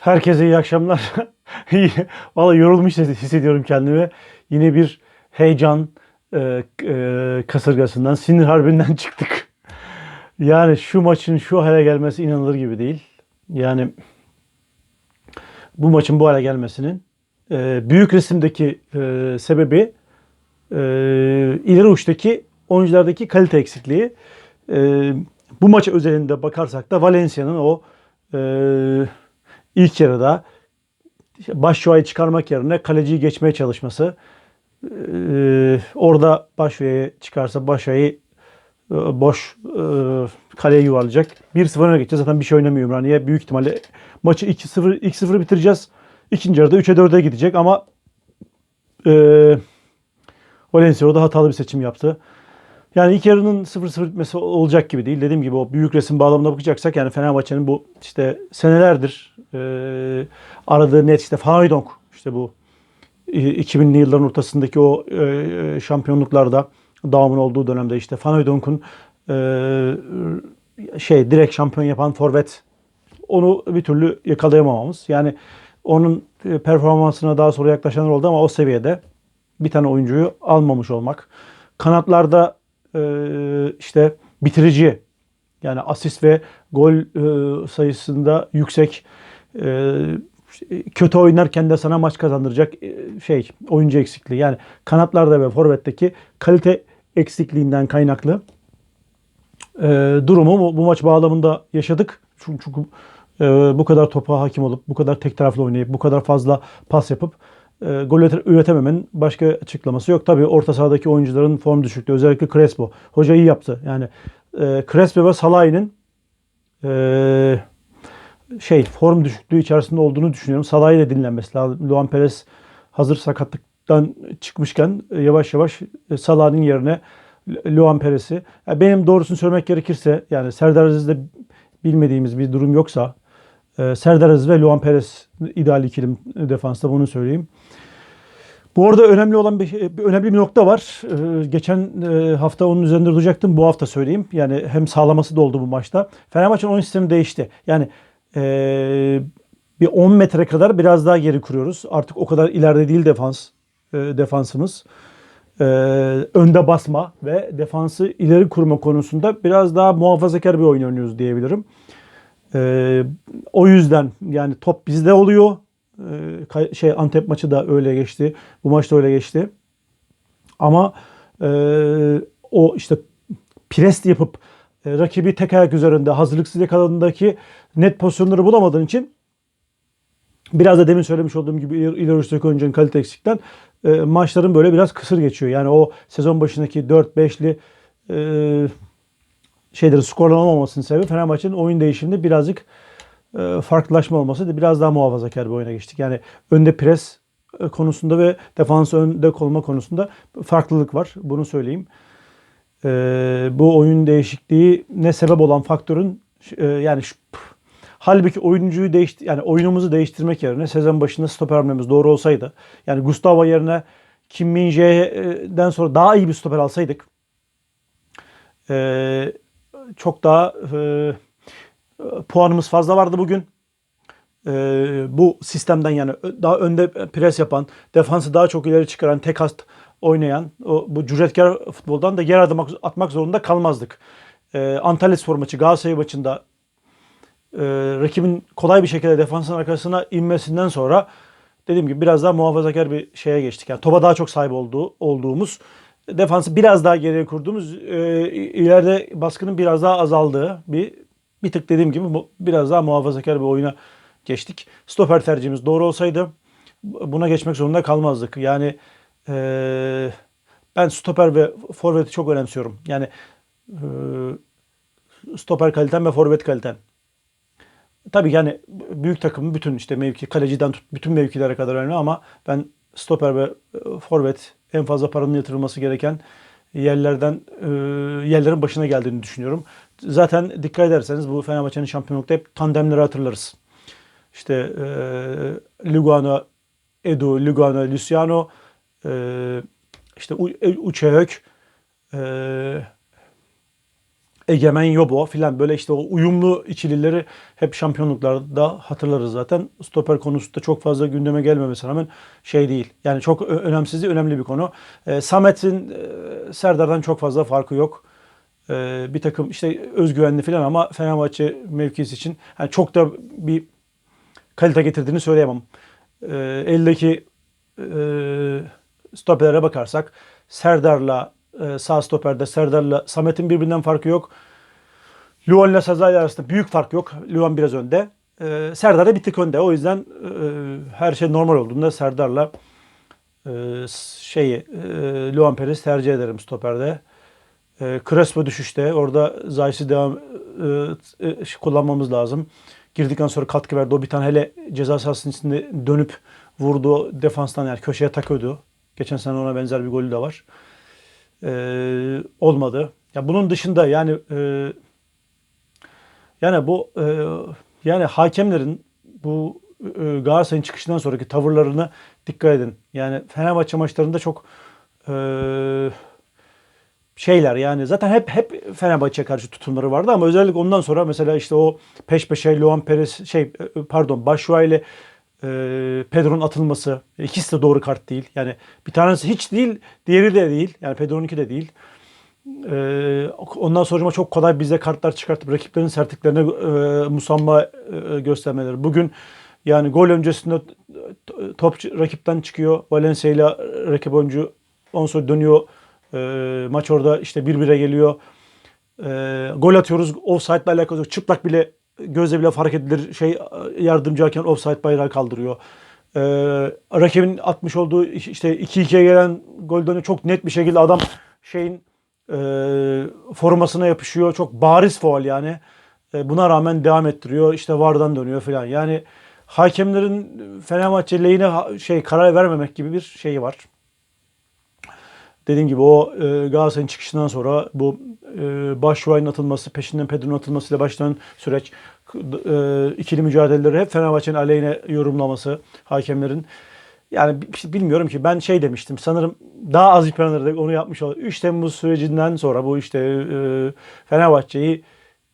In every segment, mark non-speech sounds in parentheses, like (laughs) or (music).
Herkese iyi akşamlar. (laughs) Valla yorulmuş hissediyorum kendimi. Yine bir heyecan e, e, kasırgasından, sinir harbinden (laughs) çıktık. Yani şu maçın şu hale gelmesi inanılır gibi değil. Yani bu maçın bu hale gelmesinin e, büyük resimdeki e, sebebi e, ileri uçtaki oyunculardaki kalite eksikliği. E, bu maç özelinde bakarsak da Valencia'nın o e, ilk yarıda Başşuay'ı çıkarmak yerine kaleciyi geçmeye çalışması. Ee, orada Başşuay'ı çıkarsa Başşuay'ı e, boş e, kaleye yuvarlayacak. 1-0 öne geçeceğiz. Zaten bir şey oynamıyor Ümraniye. Büyük ihtimalle maçı 2-0 2-0 bitireceğiz. İkinci yarıda 3'e 4'e gidecek ama e, Valencia orada hatalı bir seçim yaptı. Yani ilk yarının 0-0 bitmesi olacak gibi değil. Dediğim gibi o büyük resim bağlamında bakacaksak yani Fenerbahçe'nin bu işte senelerdir e, aradığı net işte Faydonk işte bu e, 2000'li yılların ortasındaki o e, şampiyonluklarda Daum'un olduğu dönemde işte Fanoydonk'un e, şey direkt şampiyon yapan forvet onu bir türlü yakalayamamamız. Yani onun performansına daha sonra yaklaşanlar oldu ama o seviyede bir tane oyuncuyu almamış olmak. Kanatlarda işte bitirici yani asist ve gol e, sayısında yüksek e, kötü oynarken de sana maç kazandıracak e, şey oyuncu eksikliği. Yani kanatlarda ve forvetteki kalite eksikliğinden kaynaklı durumu bu, maç bağlamında yaşadık. Çünkü, bu kadar topa hakim olup, bu kadar tek taraflı oynayıp, bu kadar fazla pas yapıp e, gol üretememenin başka açıklaması yok. Tabii orta sahadaki oyuncuların form düşüklüğü. Özellikle Crespo. Hoca iyi yaptı. Yani e, Crespo ve Salah'ın e, şey form düşüklüğü içerisinde olduğunu düşünüyorum. Salah'ı da dinlenmesi lazım. Luan Perez hazır sakatlıktan çıkmışken e, yavaş yavaş e, Salah'ın yerine Luan Perez'i. Yani benim doğrusunu söylemek gerekirse yani Serdar Aziz'de bilmediğimiz bir durum yoksa e, Serdar Aziz ve Luan Perez ideal ikilim defansta bunu söyleyeyim. Bu arada önemli olan bir, bir önemli bir nokta var. Ee, geçen e, hafta onun üzerinde duracaktım. Bu hafta söyleyeyim. Yani hem sağlaması da oldu bu maçta. Fenerbahçe'nin oyun sistemi değişti. Yani e, bir 10 metre kadar biraz daha geri kuruyoruz. Artık o kadar ileride değil defans e, defansımız. Önde basma ve defansı ileri kurma konusunda biraz daha muhafazakar bir oyun oynuyoruz diyebilirim. E, o yüzden yani top bizde oluyor e, şey Antep maçı da öyle geçti. Bu maç da öyle geçti. Ama e, o işte pres yapıp e, rakibi tek ayak üzerinde hazırlıksız yakaladığındaki net pozisyonları bulamadığın için biraz da demin söylemiş olduğum gibi uçtaki oyuncunun kalite eksikten e, maçların böyle biraz kısır geçiyor. Yani o sezon başındaki 4-5'li e, şeyleri skorlanamamasının sebebi Fenerbahçe'nin oyun değişiminde birazcık e, farklılaşma olmasıydı. Biraz daha muhafazakar bir oyuna geçtik. Yani önde pres e, konusunda ve defans önde kolma konusunda farklılık var. Bunu söyleyeyim. E, bu oyun değişikliği ne sebep olan faktörün yani şu, halbuki oyuncuyu değişti yani oyunumuzu değiştirmek yerine sezon başında stoper hamlemiz doğru olsaydı yani Gustavo yerine Kim Min Jae'den sonra daha iyi bir stoper alsaydık çok daha puanımız fazla vardı bugün. Ee, bu sistemden yani daha önde pres yapan, defansı daha çok ileri çıkaran, tek hast oynayan o, bu cüretkar futboldan da yer atmak, atmak zorunda kalmazdık. Ee, Antalya Spor maçı, Galatasaray maçında e, rakibin kolay bir şekilde defansın arkasına inmesinden sonra dediğim gibi biraz daha muhafazakar bir şeye geçtik. Yani topa daha çok sahip olduğu, olduğumuz, defansı biraz daha geriye kurduğumuz, e, ileride baskının biraz daha azaldığı bir bir tık dediğim gibi biraz daha muhafazakar bir oyuna geçtik. Stoper tercihimiz doğru olsaydı buna geçmek zorunda kalmazdık. Yani e, ben stoper ve forveti çok önemsiyorum. Yani e, stoper kaliten ve forvet kaliten. Tabii yani büyük takımın bütün işte mevki kaleciden tut bütün mevkilere kadar önemli ama ben stoper ve forvet en fazla paranın yatırılması gereken yerlerden e, yerlerin başına geldiğini düşünüyorum. Zaten dikkat ederseniz bu Fenerbahçe'nin şampiyonlukta hep tandemleri hatırlarız. İşte e, Lugano, Edu, Lugano, Luciano, e, işte Uçehök, e, Egemen Yobo filan böyle işte o uyumlu ikilileri hep şampiyonluklarda hatırlarız zaten. Stoper konusunda çok fazla gündeme gelmemesine rağmen şey değil. Yani çok önemsiz değil, önemli bir konu. Ee, Samet'in e, Serdar'dan çok fazla farkı yok. Ee, bir takım işte özgüvenli filan ama Fenerbahçe mevkisi için yani çok da bir kalite getirdiğini söyleyemem. Ee, eldeki e, stoperlere bakarsak Serdar'la e, sağ stoperde Serdar'la Samet'in birbirinden farkı yok. Luan ile Sazay arasında büyük fark yok. Luan biraz önde. Ee, Serdar da bir tık önde. O yüzden e, her şey normal olduğunda Serdar'la e, şeyi e, Luan Perez tercih ederim stoperde. Crespo düşüşte. Orada Zayt'si devam kullanmamız lazım. Girdikten sonra katkı verdi. O bir tane hele ceza sahasının içinde dönüp vurdu defanstan yani köşeye takıyordu. Geçen sene ona benzer bir golü de var. E, olmadı. Ya bunun dışında yani e, yani bu e, yani hakemlerin bu e, Galatasaray'ın çıkışından sonraki tavırlarına dikkat edin. Yani Fenerbahçe maçlarında çok e, şeyler yani zaten hep hep Fenerbahçe'ye karşı tutumları vardı ama özellikle ondan sonra mesela işte o peş peşe Luan Perez şey e, pardon Başua ile e, Pedro'nun atılması ikisi de doğru kart değil. Yani bir tanesi hiç değil, diğeri de değil. Yani Pedro'nunki de değil. Ee, ondan sonra çok kolay bize kartlar çıkartıp rakiplerin sertliklerine e, musamma e, göstermeleri. Bugün yani gol öncesinde top rakipten çıkıyor. Valencia ile rakip oyuncu ondan sonra dönüyor. Ee, maç orada işte bir bire geliyor. Ee, gol atıyoruz. Offside ile alakası yok. Çıplak bile gözle bile fark edilir. Şey yardımcı hakem offside bayrağı kaldırıyor. Ee, rakibin atmış olduğu işte 2-2'ye gelen golden çok net bir şekilde adam şeyin e, formasına yapışıyor. Çok bariz faul yani. E, buna rağmen devam ettiriyor. İşte vardan dönüyor falan. Yani hakemlerin Fenerbahçe lehine şey karar vermemek gibi bir şeyi var. Dediğim gibi o e, Galatasaray'ın çıkışından sonra bu e, Başşuay'ın atılması, peşinden Pedro'nun atılmasıyla başlayan süreç, e, ikili mücadeleleri hep Fenerbahçe'nin aleyhine yorumlaması hakemlerin. Yani bi- bilmiyorum ki ben şey demiştim sanırım daha az yıpranır onu yapmış olur. 3 Temmuz sürecinden sonra bu işte e, Fenerbahçe'yi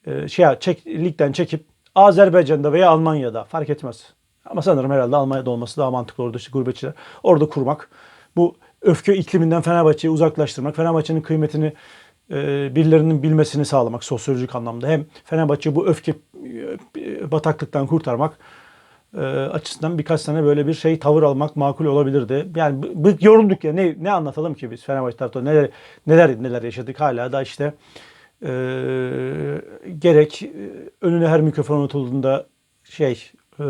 e, şey çek, ligden çekip Azerbaycan'da veya Almanya'da fark etmez. Ama sanırım herhalde Almanya'da olması daha mantıklı orada işte gurbetçiler. Orada kurmak. Bu öfke ikliminden Fenerbahçe'yi uzaklaştırmak. Fenerbahçe'nin kıymetini e, birilerinin bilmesini sağlamak sosyolojik anlamda. Hem Fenerbahçe bu öfke e, bataklıktan kurtarmak e, açısından birkaç sene böyle bir şey tavır almak makul olabilirdi. Yani yorulduk ya ne ne anlatalım ki biz Fenerbahçe taraftarı neler neler neler yaşadık hala da işte e, gerek önüne her mikrofon atıldığında şey e,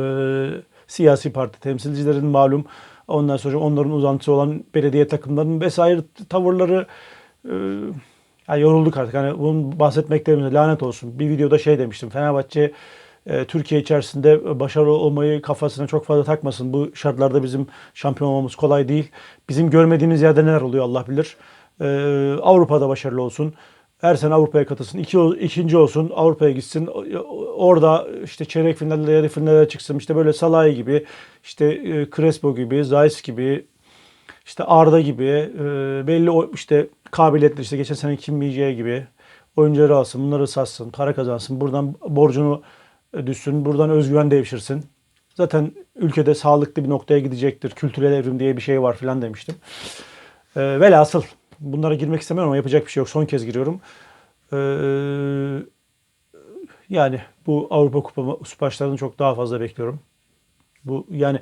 siyasi parti temsilcilerin malum ondan sonra onların uzantısı olan belediye takımlarının vesaire tavırları e, ya yorulduk artık. Hani bunu bahsetmekte lanet olsun. Bir videoda şey demiştim. Fenerbahçe e, Türkiye içerisinde başarılı olmayı kafasına çok fazla takmasın. Bu şartlarda bizim şampiyon olmamız kolay değil. Bizim görmediğimiz yerde neler oluyor Allah bilir. E, Avrupa'da başarılı olsun. Her sene Avrupa'ya katılsın. İki, ikinci olsun. Avrupa'ya gitsin. Orada işte çeyrek finallere, yarı finallere çıksın. İşte böyle Salah'ı gibi, işte e, Crespo gibi, Zayis gibi, işte Arda gibi e, belli işte kabiliyetli işte geçen sene Kim Mijie gibi oyuncuları alsın, bunları satsın, para kazansın. Buradan borcunu e, düşsün, buradan özgüven devşirsin. Zaten ülkede sağlıklı bir noktaya gidecektir. Kültürel evrim diye bir şey var filan demiştim. Velhasıl bunlara girmek istemiyorum ama yapacak bir şey yok. Son kez giriyorum. E, yani bu Avrupa Kupa Süperstar'ını çok daha fazla bekliyorum. Bu yani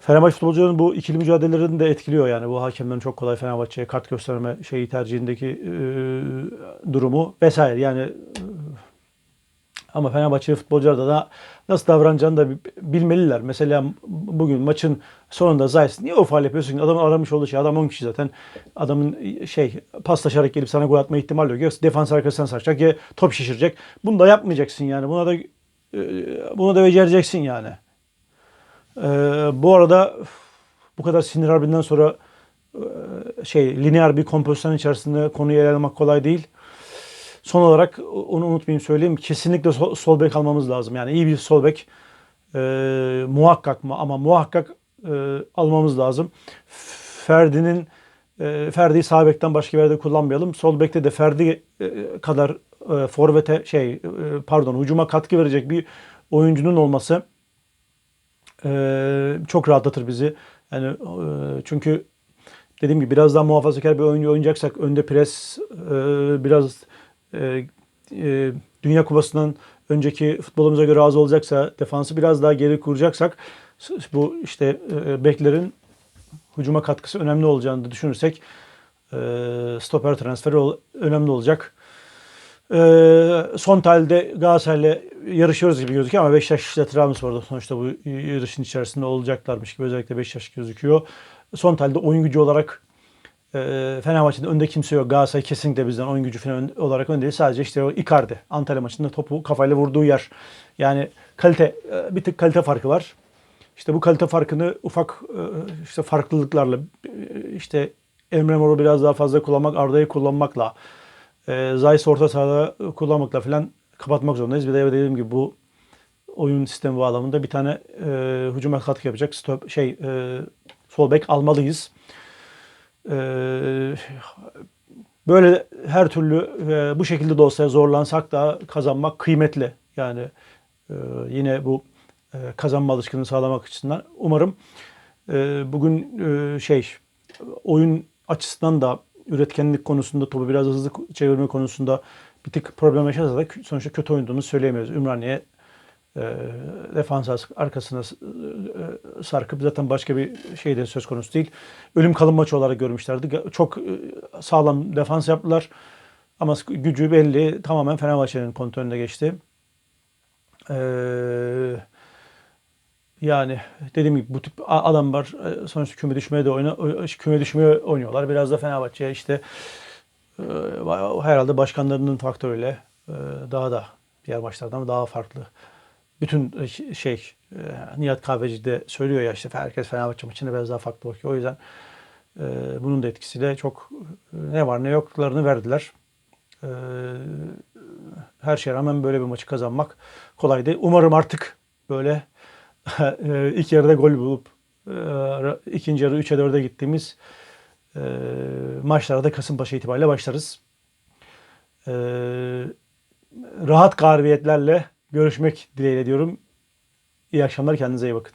Fenerbahçe futbolcularının bu ikili mücadelelerini de etkiliyor yani bu hakemlerin çok kolay Fenerbahçe'ye kart gösterme şeyi tercihindeki e, durumu vesaire yani ama Fenerbahçeli futbolcular da, da nasıl davranacağını da bi- bilmeliler. Mesela bugün maçın sonunda Zayt niye o faal yapıyorsun? Adamın aramış olduğu şey adam 10 kişi zaten. Adamın şey paslaşarak gelip sana gol atma ihtimali yok. Ya defans arkasından saracak ya top şişirecek. Bunu da yapmayacaksın yani. Buna da e, buna da becereceksin yani. Ee, bu arada bu kadar sinir harbinden sonra e, şey lineer bir kompozisyon içerisinde konuyu ele almak kolay değil. Son olarak onu unutmayayım söyleyeyim. Kesinlikle sol, bek almamız lazım. Yani iyi bir sol bek e, muhakkak mı ama muhakkak e, almamız lazım. Ferdi'nin e, Ferdi'yi sağ bekten başka bir yerde kullanmayalım. Sol bekte de Ferdi e, kadar e, forvete şey e, pardon hücuma katkı verecek bir oyuncunun olması e, çok rahatlatır bizi. Yani e, çünkü dediğim gibi biraz daha muhafazakar bir oyuncu oynayacaksak önde pres e, biraz e, e, Dünya Kupası'ndan önceki futbolumuza göre az olacaksa defansı biraz daha geri kuracaksak bu işte e, beklerin hücuma katkısı önemli olacağını düşünürsek e, stoper transferi ol- önemli olacak. E, son talde Galatasaray'la yarışıyoruz gibi gözüküyor ama Beşiktaş ile Trabzonspor'da sonuçta bu yarışın içerisinde olacaklarmış gibi özellikle Beşiktaş gözüküyor. Son talde oyun gücü olarak e, Fenerbahçe'de önde kimse yok. Galatasaray kesinlikle bizden oyun gücü falan olarak önde değil. Sadece işte o Icardi Antalya maçında topu kafayla vurduğu yer. Yani kalite e, bir tık kalite farkı var. İşte bu kalite farkını ufak e, işte farklılıklarla e, işte Emre Mor'u biraz daha fazla kullanmak, Arda'yı kullanmakla Zayis orta sahada kullanmakla falan kapatmak zorundayız. Bir de dediğim gibi bu oyun sistemi bağlamında bir tane e, hücuma katkı yapacak stop şey e, sol bek almalıyız. E, böyle her türlü e, bu şekilde de olsa zorlansak da kazanmak kıymetli. Yani e, yine bu e, kazanma alışkanlığı sağlamak açısından umarım bugün şey oyun açısından da üretkenlik konusunda topu biraz hızlı çevirme konusunda bir tık problem yaşarsa da sonuçta kötü oynadığını söyleyemiyoruz. Ümraniye defans as- arkasına e, sarkıp zaten başka bir şey de söz konusu değil. Ölüm kalım maçı olarak görmüşlerdi. Çok e, sağlam defans yaptılar. Ama gücü belli. Tamamen Fenerbahçe'nin kontrolünde geçti. Eee yani dediğim gibi bu tip adamlar e, sonuçta küme düşmeye de oyna, küme düşmeye oynuyorlar. Biraz da Fenerbahçe işte herhalde başkanlarının faktörüyle daha da diğer maçlardan daha farklı. Bütün e, şey e, Nihat Kahveci de söylüyor ya işte herkes Fenerbahçe maçına biraz daha farklı bakıyor. O yüzden e, bunun da etkisiyle çok ne var ne yoklarını verdiler. Her şeye rağmen böyle bir maçı kazanmak kolay değil. Umarım artık böyle (laughs) ilk yarıda gol bulup ikinci yarı 3'e 4'e gittiğimiz e, maçlarda Kasımpaşa itibariyle başlarız. Rahat galibiyetlerle görüşmek dileğiyle diyorum. İyi akşamlar, kendinize iyi bakın.